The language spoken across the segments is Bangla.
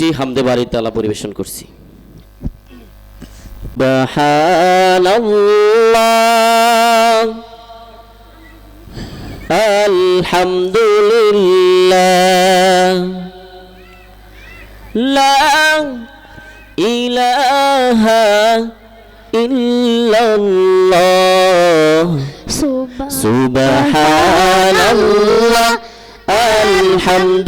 একটি হামদে বাড়ি তালা পরিবেশন করছি। আলহামদুলিল্লাহ লা ইলাহা ইল্লাল্লাহ সুবহানাল্লাহ আলহামদুলিল্লাহ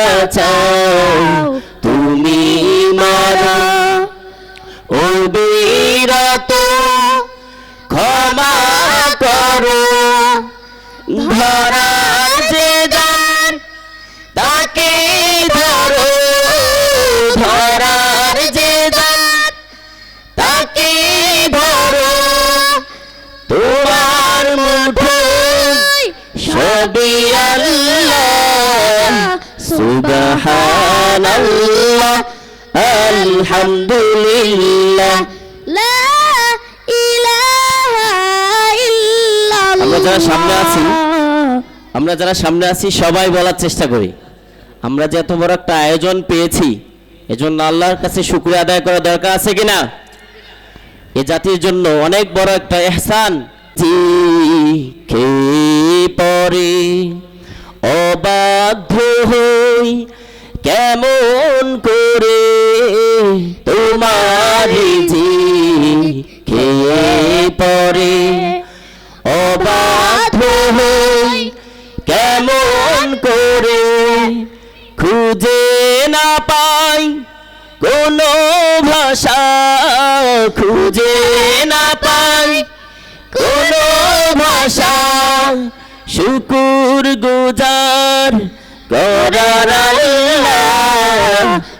বাঁচাও তুমি মারো অবিরত ক্ষমা করো। ধরা যে যার তাকে ধরো। ধরার যে দাঁত তাকে ধরো। তোমার মুঠোয় সবই আল্লাহ। সুবহানাল্লাহ আলহামদুলিল্লাহ। আমরা যারা সামনে আছি আমরা যারা সামনে আছি সবাই বলার চেষ্টা করি। আমরা যে এত বড় একটা আয়োজন পেয়েছি এজন্য আল্লাহর কাছে শুক্রিয়া আদায় করা দরকার আছে কিনা? এ জাতির জন্য অনেক বড় একটা এহসান। পরে অবাধ্য কেমন করে তোমারি কে পরে অবাধ্য হই কেমন করে খুঁজে না পাই, কোনো ভাষা খুঁজে না পাই, কোনো ভাষা শুকুর গুজার করার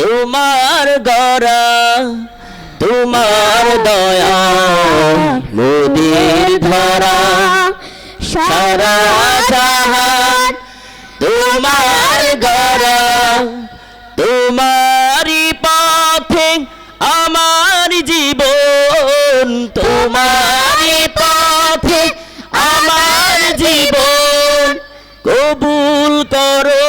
তোমার গড়া, তোমার দয়া মোদের ধরা সারা জাহান, তোমার গড়া, তোমারই পথে আমার জীবন, তোমারই পথে আমার জীবন, কবুল করো।